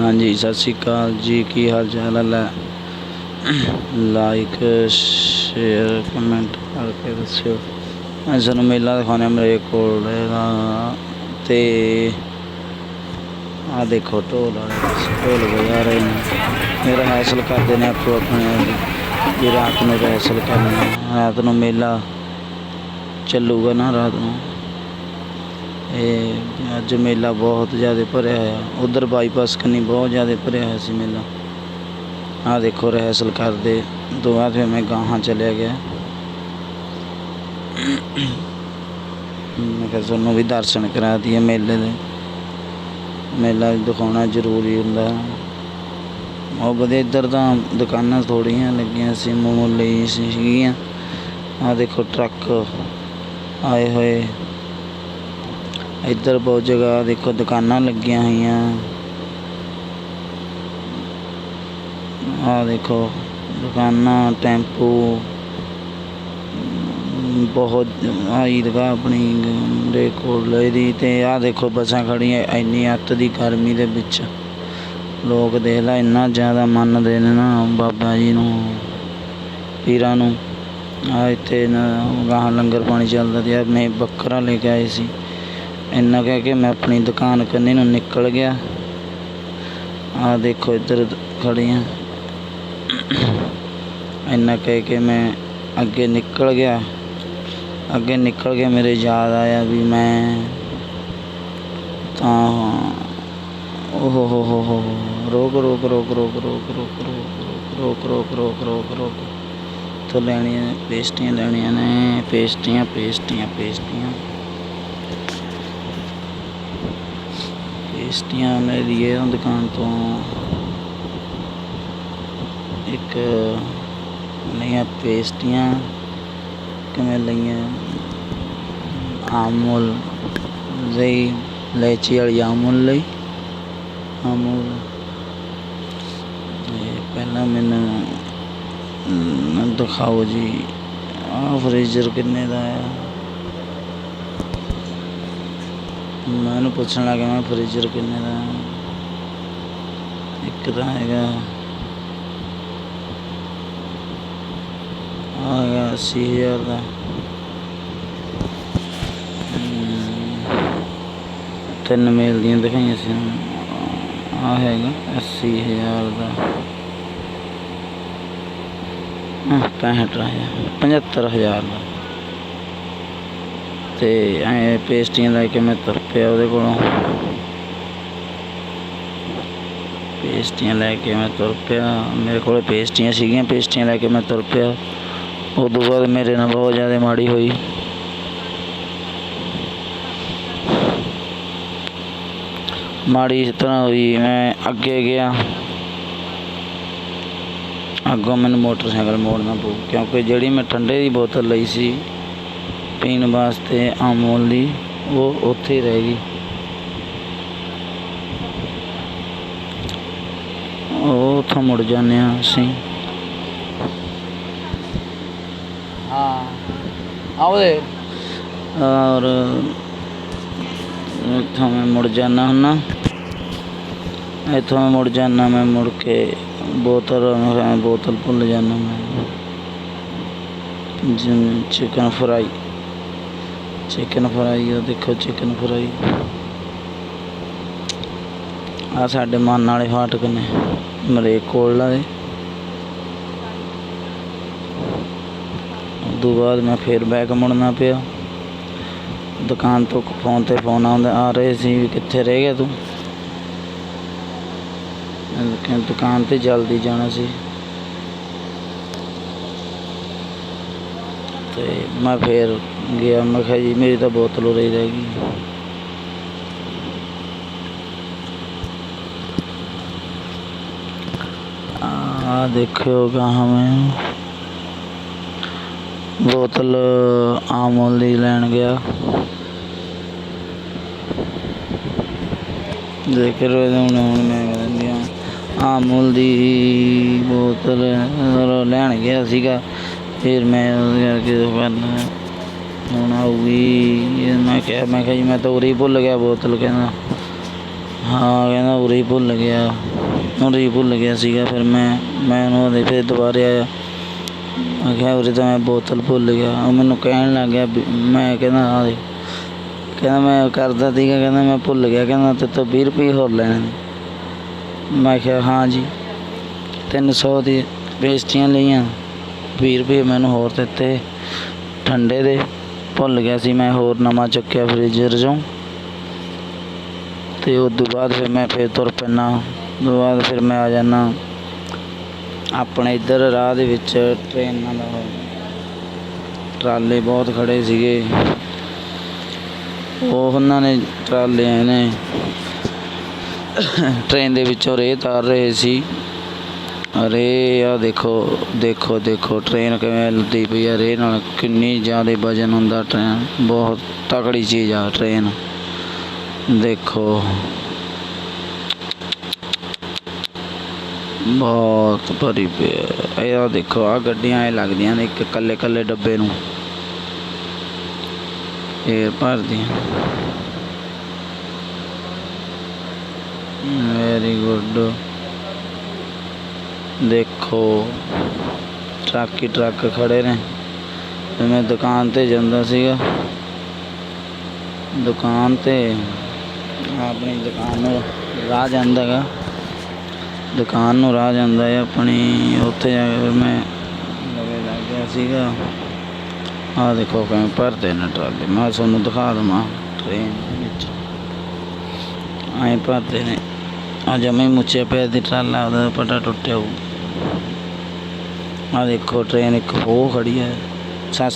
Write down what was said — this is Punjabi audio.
ਹਾਂਜੀ, ਸਤਿ ਸ਼੍ਰੀ ਅਕਾਲ ਜੀ। ਕੀ ਹਾਲ ਚਾਲ ਹੈ? ਲੈ ਲਾਈਕ ਸ਼ੇਅਰ ਕਮੈਂਟ ਕਰਕੇ ਦੱਸਿਓ। ਮੈਂ ਸਾਨੂੰ ਮੇਲਾ ਦਿਖਾਉਣਾ ਮੇਰੇ ਕੋਲ। ਦਾ ਤੇ ਆ ਦੇਖੋ, ਢੋਲ ਢੋਲ ਵਜਾ ਰਹੇ ਨੇ। ਇਹ ਰਿਹਰਸਲ ਕਰਦੇ ਨੇ ਆਪੋ ਆਪਣੇ। ਵੀ ਰਾਤ ਨੂੰ ਰਿਹਰਸਲ ਕਰਨਾ। ਰਾਤ ਨੂੰ ਮੇਲਾ ਚੱਲੂਗਾ ਨਾ, ਰਾਤ ਨੂੰ। ਇਹ ਅੱਜ ਮੇਲਾ ਬਹੁਤ ਜ਼ਿਆਦਾ ਭਰਿਆ ਹੋਇਆ। ਉਧਰ ਬਾਈਪਾਸ ਕੰਨੀ ਬਹੁਤ ਜ਼ਿਆਦਾ ਭਰਿਆ ਹੋਇਆ ਸੀ ਮੇਲਾ। ਆ ਦੇਖੋ ਰਿਹਰਸਲ ਕਰਦੇ ਤੋਂ ਬਾਅਦ ਫਿਰ ਮੈਂ ਗਾਹਾਂ ਚਲਿਆ ਗਿਆ। ਮੈਂ ਕਿਹਾ ਤੁਹਾਨੂੰ ਵੀ ਦਰਸ਼ਨ ਕਰਾ ਦਈਏ ਮੇਲੇ ਦੇ। ਮੇਲਾ ਦਿਖਾਉਣਾ ਜ਼ਰੂਰੀ ਹੁੰਦਾ। ਉਹ ਵਧੀਆ ਇੱਧਰ ਤਾਂ ਦੁਕਾਨਾਂ ਥੋੜੀਆਂ ਲੱਗੀਆਂ ਸੀ ਮਾਮੂਲੀ ਸੀ, ਸੀਗੀਆਂ। ਆ ਦੇਖੋ ਟਰੱਕ ਆਏ ਹੋਏ। ਇੱਧਰ ਬਹੁਤ ਜਗ੍ਹਾ ਦੇਖੋ ਦੁਕਾਨਾਂ ਲੱਗੀਆਂ ਹੋਈਆਂ। ਆ ਦੇਖੋ ਦੁਕਾਨਾਂ, ਟੈਂਪੂ, ਬਹੁਤ ਆ ਈਦਗਾਹ ਆਪਣੀ ਦੇ ਕੋਲ ਇਹਦੀ ਤੇ ਆ ਦੇਖੋ ਬੱਸਾਂ ਖੜੀਆਂ ਇੰਨੀ ਅੱਤ ਦੀ ਗਰਮੀ ਦੇ ਵਿੱਚ। ਲੋਕ ਦੇਖ ਲੈ ਇੰਨਾ ਜ਼ਿਆਦਾ ਮੰਨਦੇ ਨੇ ਨਾ ਬਾਬਾ ਜੀ ਨੂੰ, ਪੀਰਾਂ ਨੂੰ। ਆ ਇੱਥੇ ਨਾ ਗਾਹਾਂ ਲੰਗਰ ਪਾਣੀ ਚੱਲਦਾ ਤੇ ਆ ਮੈਂ ਬੱਕਰਾ ਲੈ ਕੇ ਆਏ ਸੀ। ਇੰਨਾ ਕਹਿ ਕੇ ਮੈਂ ਆਪਣੀ ਦੁਕਾਨ ਕੰਨੀ ਨੂੰ ਨਿਕਲ ਗਿਆ ਆ ਦੇਖੋ ਇੱਧਰ ਖੜੀਆਂ ਇੰਨਾ ਕਹਿ ਕੇ ਮੈਂ ਅੱਗੇ ਨਿਕਲ ਗਿਆ ਅੱਗੇ ਨਿਕਲ ਕੇ ਮੇਰੇ ਯਾਦ ਆਇਆ ਵੀ ਮੈਂ ਤਾਂ ਓਹ ਹੋ ਹੋ ਹੋ ਹੋ ਰੋਕ ਰੋਕ ਰੋਕ ਰੋਕ ਰੋਕ ਰੋਕ ਰੋਕ ਰੋਕ ਰੋਕ ਰੋਕ ਰੋਕ ਰੋਕ ਤੋਂ ਲੈਣੀਆਂ ਨੇ ਪੇਸਟੀਆਂ ਲੈਣੀਆਂ ਨੇ ਪੇਸਟੀਆਂ ਪੇਸਟੀਆਂ ਪੇਸਟੀਆਂ पेस्टियाँ मेरी है दुकान तो एक नया पेस्टियाँ कि मैं लिया आमूल जई इलायची वाली आमूल ਲਈ आमूल ਪਹਿਲਾਂ ਮੈਨੂੰ ਦਿਖਾਓ ਜੀ ਆ ਫ੍ਰੀਜ਼ਰ ਕਿੰਨੇ ਦਾ ਆ ਮੈਂ ਉਹਨੂੰ ਪੁੱਛਣ ਲੱਗਾ ਮੈਂ ਫ੍ਰੀਜ਼ਰ ਕਿੰਨੇ ਦਾ ਇੱਕ ਤਾਂ ਹੈਗਾ। ਆ ਹੈਗਾ 80000 ਦਾ। ਤਿੰਨ ਮੇਲ ਦੀਆਂ ਦਿਖਾਈਆਂ ਸੀ। ਆ ਹੈਗਾ 80000 ਦਾ। ਹਾਂ 65000 75000 ਦਾ। ਤੇ ਐ ਪੇਸਟੀਆਂ ਲੈ ਕੇ ਮੈਂ ਤੁਰ ਪਿਆ ਉਹਦੇ ਕੋਲੋਂ। ਪੇਸਟੀਆਂ ਲੈ ਕੇ ਮੈਂ ਤੁਰ ਪਿਆ। ਮੇਰੇ ਕੋਲ ਪੇਸਟੀਆਂ ਸੀਗੀਆਂ, ਪੇਸਟੀਆਂ ਲੈ ਕੇ ਮੈਂ ਤੁਰ ਪਿਆ। ਉਦੋਂ ਬਾਅਦ ਮੇਰੇ ਨਾਲ ਬਹੁਤ ਜ਼ਿਆਦਾ ਮਾੜੀ ਹੋਈ। ਮਾੜੀ ਇਸ ਤਰ੍ਹਾਂ ਹੋਈ, ਮੈਂ ਅੱਗੇ ਗਿਆ। ਅੱਗੋਂ ਮੈਨੂੰ ਮੋਟਰਸਾਈਕਲ ਮੋੜਨਾ ਪਊ, ਕਿਉਂਕਿ ਜਿਹੜੀ ਮੈਂ ਠੰਡੇ ਦੀ ਬੋਤਲ ਲਈ ਸੀ ਪੀਣ ਵਾਸਤੇ ਅਮੂਲ ਦੀ ਉਹ ਉੱਥੇ ਹੀ ਰਹਿ ਗਈ। ਉਹ ਉੱਥੋਂ ਮੁੜ ਜਾਂਦੇ ਹਾਂ ਅਸੀਂ। ਹਾਂ ਆਉਦੇ ਔਰ ਇੱਥੋਂ ਮੈਂ ਮੁੜ ਜਾਣਾ ਹੁੰਨਾ ਇੱਥੋਂ ਮੈਂ ਮੁੜ ਜਾਣਾ ਮੈਂ ਮੁੜ ਕੇ ਬੋਤਲ ਮੈਂ ਬੋਤਲ ਭੁੱਲ ਜਾਣਾ ਮੈਂ। ਜਿਵੇਂ ਚਿਕਨ ਫਰਾਈ ਚਿਕਨ ਫਰਾਈ ਉਹ ਦੇਖੋ ਚਿਕਨ ਫਰਾਈ ਆ ਸਾਡੇ ਮਨ ਵਾਲੇ ਫਾਟਕ ਨੇ ਮਰੇ ਕੋਲ ਦੇ ਤੋਂ ਬਾਅਦ ਮੈਂ ਫੇਰ ਬੈਕ ਮੁੜਨਾ ਪਿਆ। ਦੁਕਾਨ ਤੋਂ ਫੋਨ ਤੇ ਫੋਨ ਆਉਂਦਾ, ਆ ਰਹੇ ਸੀ ਵੀ ਕਿੱਥੇ ਰਹਿ ਗਿਆ ਤੂੰ? ਦੁਕਾਨ ਤੇ ਜਲਦੀ ਜਾਣਾ ਸੀ। ਤੇ ਮੈਂ ਫੇਰ ਗਿਆ, ਮੈਂ ਕਿਹਾ ਜੀ, ਮੇਰੀ ਤਾਂ ਬੋਤਲ ਉਰੇ ਹੀ ਰਹਿ ਗਈ। ਆ ਦੇਖਿਓ ਗਾਹਾਂ ਮੈਂ। ਬੋਤਲ ਆਮੂਲ ਦੀ ਲੈਣ ਗਿਆ। ਦੇਖ ਰਹੇ ਹੁਣ ਹੁਣ ਮੈਂ ਕਹਿੰਦੀ ਆ ਆਮੂਲ ਦੀ ਬੋਤਲ ਲੈਣ ਗਿਆ ਸੀਗਾ। ਫਿਰ ਮੈਂ ਉਹਦੇ ਕਰਕੇ ਕਰਨਾ ਹੁਣ ਆਊਗੀ ਮੈਂ ਕਿਹਾ ਮੈਂ ਕਿਹਾ ਜੀ ਮੈਂ ਤਾਂ ਉਰੇ ਹੀ ਭੁੱਲ ਗਿਆ ਬੋਤਲ, ਕਹਿੰਦਾ, ਹਾਂ, ਕਹਿੰਦਾ ਉਰੇ ਹੀ ਭੁੱਲ ਗਿਆ, ਉਰੇ ਹੀ ਭੁੱਲ ਗਿਆ ਸੀਗਾ, ਫਿਰ ਮੈਂ ਮੈਂ ਉਹਨੂੰ ਉਹਦੇ ਫਿਰ ਦੁਬਾਰੇ ਆਇਆ, ਮੈਂ ਕਿਹਾ ਉਰੇ ਤਾਂ ਮੈਂ ਬੋਤਲ ਭੁੱਲ ਗਿਆ, ਉਹ ਮੈਨੂੰ ਕਹਿਣ ਲੱਗ ਗਿਆ ਵੀ- ਮੈਂ ਕਹਿੰਦਾ ਹਾਂ ਦੇ ਕਹਿੰਦਾ ਮੈਂ ਕਰਦਾ ਸੀਗਾ, ਕਹਿੰਦਾ ਮੈਂ ਭੁੱਲ ਗਿਆ, ਕਹਿੰਦਾ ਤੇ ਤੋਂ 20 ਰੁਪਏ ਹੋਰ ਲੈਣੇ ਨੇ। ਮੈਂ ਕਿਹਾ, ਹਾਂ ਜੀ 300 ਦੀ ਪੇਸਟੀਆਂ ਲਈਆਂ 20 ਰੁਪਏ ਮੈਨੂੰ ਹੋਰ ਦਿੱਤੇ ਠੰਡੇ ਦੇ ਭੁੱਲ ਗਿਆ ਸੀ, ਮੈਂ ਹੋਰ ਨਵਾਂ ਚੱਕਿਆ ਫ੍ਰਿਜਰ ਚੋਂ। ਤੇ ਉਸ ਤੋਂ ਬਾਅਦ ਫਿਰ ਮੈਂ ਫਿਰ ਤੁਰ ਪੈਣਾ ਤੋਂ ਬਾਅਦ ਫਿਰ ਮੈਂ ਆ ਜਾਣਾ ਆਪਣੇ ਇੱਧਰ ਰਾਹ ਦੇ ਵਿੱਚ ਟ੍ਰੇਨਾਂ ਦਾ ਟਰਾਲੇ ਬਹੁਤ ਖੜੇ ਸੀਗੇ। ਉਹ ਉਹਨਾਂ ਨੇ ਟਰਾਲੇ ਆਏ ਨੇ। ਟ੍ਰੇਨ ਦੇ ਵਿੱਚੋਂ ਰੇਹ ਤਾਰ ਰਹੇ ਸੀ। ਅਰੇ ਆ ਦੇਖੋ ਦੇਖੋ ਦੇਖੋ ਟ੍ਰੇਨ ਕਿਵੇਂ ਲੱਦੀ ਪਈ ਆ। ਰੇਹ ਨਾਲ ਕਿੰਨੀ ਜ਼ਿਆਦਾ ਵਜਨ ਹੁੰਦਾ ਟ੍ਰੇਨ ਬਹੁਤ ਤਕੜੀ ਚੀਜ਼ ਆ ਟ੍ਰੇਨ ਦੇਖੋ। ਬਹੁਤ ਭਰੀ ਪਈ ਆ। ਇਹ ਦੇਖੋ ਆ ਗੱਡੀਆਂ ਇਹ ਲੱਗਦੀਆਂ ਨੇ ਇੱਕ ਕੱਲੇ ਕੱਲੇ ਡੱਬੇ ਨੂੰ। ਇਹ ਭਰਦੀਆਂ ਵੈਰੀ ਗੁੱਡ ਦੇਖੋ, ਟਰੱਕ ਹੀ ਟਰੱਕ ਖੜੇ ਨੇ। ਮੈਂ ਦੁਕਾਨ ਤੇ ਜਾਂਦਾ ਸੀਗਾ। ਦੁਕਾਨ ਤੇ ਆਪਣੀ ਦੁਕਾਨ ਨੂੰ ਰਾਹ ਜਾਂਦਾ ਗਾ। ਦੁਕਾਨ ਨੂੰ ਰਾਹ ਜਾਂਦਾ ਹੈ ਆਪਣੀ। ਉੱਥੇ ਜਾ ਕੇ ਮੈਂ ਲਵੇ ਲੱਗ ਗਿਆ ਸੀਗਾ। ਆਹ ਦੇਖੋ, ਕਿਵੇਂ ਭਰਦੇ ਨੇ ਟਰਾਲੇ ਮੈਂ ਤੁਹਾਨੂੰ ਦਿਖਾ ਦਵਾਂ ਟ੍ਰੇਨ ਵਿੱਚ। ਐਂ ਭਰਦੇ ਨੇ। ਆ ਜਮੇ ਮੁੱਚੇ ਪਿਆ ਦੀ ਟਰਾਲਾ ਉਹਦਾ ਪਟਾ ਟੁੱਟਿਆ ਹੋਊ। ਆ ਦੇਖੋ ਟ੍ਰੇਨ ਇੱਕ ਹੋ ਖੜੀ ਹੈ। ਸਤਿ